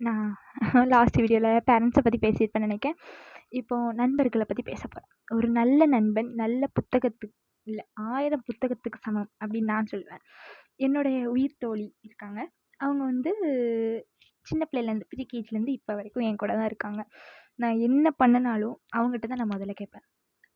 நான் லாஸ்ட் வீடியோவில் பேரண்ட்ஸை பற்றி பேசியிருப்பேன் நினைக்கிறேன். இப்போது நண்பர்களை பற்றி பேச போகிறேன் ஒரு நல்ல நண்பன் நல்ல புத்தகத்துக்கு இல்லை ஆயிரம் புத்தகத்துக்கு சமம் அப்படின்னு நான் சொல்லுவேன் என்னுடைய உயிர் தோழி இருக்காங்க. அவங்க வந்து சின்ன பிள்ளையிலேருந்து ப்ரீகேஜிலேருந்து இப்போ வரைக்கும் என் கூட தான் இருக்காங்க. நான் என்ன பண்ணினாலும் அவங்ககிட்ட தான் நான் முதல்ல கேட்பேன்.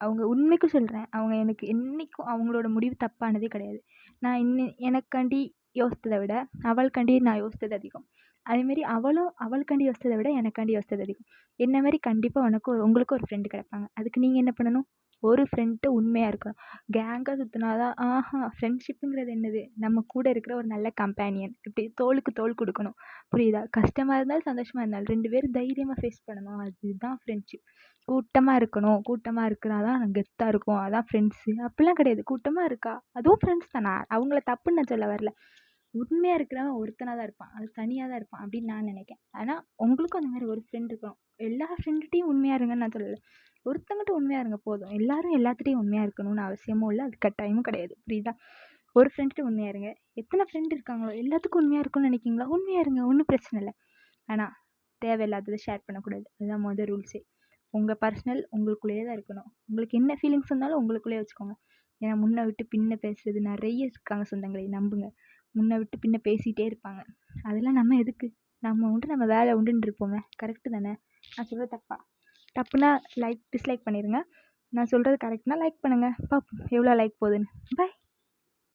அவங்க உண்மைக்கும் சொல்கிறேன் அவங்க எனக்கு என்றைக்கும் அவங்களோட முடிவு தப்பானதே கிடையாது. நான் இன்னும் எனக்காண்டி யோசித்ததை விட அவளுக்காண்டி நான் யோசித்தது அதிகம். அதேமாரி அவளும் அவளுக்காண்டி வசதை விட எனக்காண்டி யோசித்தது அதிகம். என்ன மாதிரி கண்டிப்பாக உனக்கு ஒரு உங்களுக்கு ஒரு ஃப்ரெண்டு கிடைப்பாங்க. அதுக்கு நீங்கள் என்ன பண்ணணும்? ஒரு ஃப்ரெண்ட்டு உண்மையாக இருக்கணும் கேங்காக சுற்றினா தான் ஆஹா ஃப்ரெண்ட்ஷிப்புங்கிறது என்னது? நம்ம கூட இருக்கிற ஒரு நல்ல கம்பேனியன் இப்படி தோளுக்கு தோள் கொடுக்கணும். புரியுதா? கஷ்டமாக இருந்தாலும் சந்தோஷமாக இருந்தாலும் ரெண்டு பேரும் தைரியமாக ஃபேஸ் பண்ணணும். அதுதான் ஃப்ரெண்ட்ஷிப் கூட்டமாக இருக்கணும். கூட்டமாக இருக்கிறா தான் கெத்தாக இருக்கும். அதான் ஃப்ரெண்ட்ஸு அப்படிலாம் கிடையாது. கூட்டமாக இருக்கா? அதுவும் ஃப்ரெண்ட்ஸ் தான்? நான் அவங்கள தப்புன்னு நான் சொல்ல வரல. உண்மையாக இருக்கிறவன் ஒருத்தனாக தான் இருப்பான். அது தனியாக தான் இருப்பான் அப்படின்னு நான் நினைக்கிறேன். ஆனால் உங்களுக்கும் அந்த மாதிரி ஒரு ஃப்ரெண்ட் இருக்கணும். எல்லா ஃப்ரெண்டுகிட்டையும் உண்மையாக இருங்கன்னு நான் சொல்லலை. ஒருத்தங்கிட்ட உண்மையாக இருங்க போதும். எல்லாரும் எல்லாத்துட்டையும் உண்மையாக இருக்கணும்னு அவசியமும் இல்லை. அது கட்டாயமும் கிடையாது. புரியுதா? ஒரு ஃப்ரெண்ட்கிட்ட உண்மையாக இருங்க. எத்தனை ஃப்ரெண்டு இருக்காங்களோ எல்லாத்துக்கும் உண்மையாக இருக்கும்னு நினைக்கிங்களா உண்மையாக இருங்க. ஒன்றும் பிரச்சனை இல்லை. ஆனால் தேவையில்லாததை ஷேர் பண்ணக்கூடாது. அதுதான் மொதல் ரூல்ஸே உங்கள் பர்சனல் உங்களுக்குள்ளேயே தான் இருக்கணும். உங்களுக்கு என்ன ஃபீலிங்ஸ் இருந்தாலும் உங்களுக்குள்ளேயே வச்சுக்கோங்க. ஏன்னா முன்னே விட்டு பின்ன பேசுகிறது நிறைய இருக்காங்க சொந்தங்களை. நம்புங்க. முன்ன விட்டு பின்ன பேசிகிட்டே இருப்பாங்க. அதெல்லாம் நம்ம எதுக்கு? நம்ம உண்டு நம்ம வேலை உண்டுன்னு இருப்போமே கரெக்டு தானே? நான் சொல்கிறது தப்பா? தப்புனா லைக் டிஸ்லைக் பண்ணிடுங்க நான் சொல்கிறது கரெக்ட்னா லைக் பண்ணுங்கள் பார்ப்போம். எவ்வளோ லைக் போகுதுன்னு. பாய்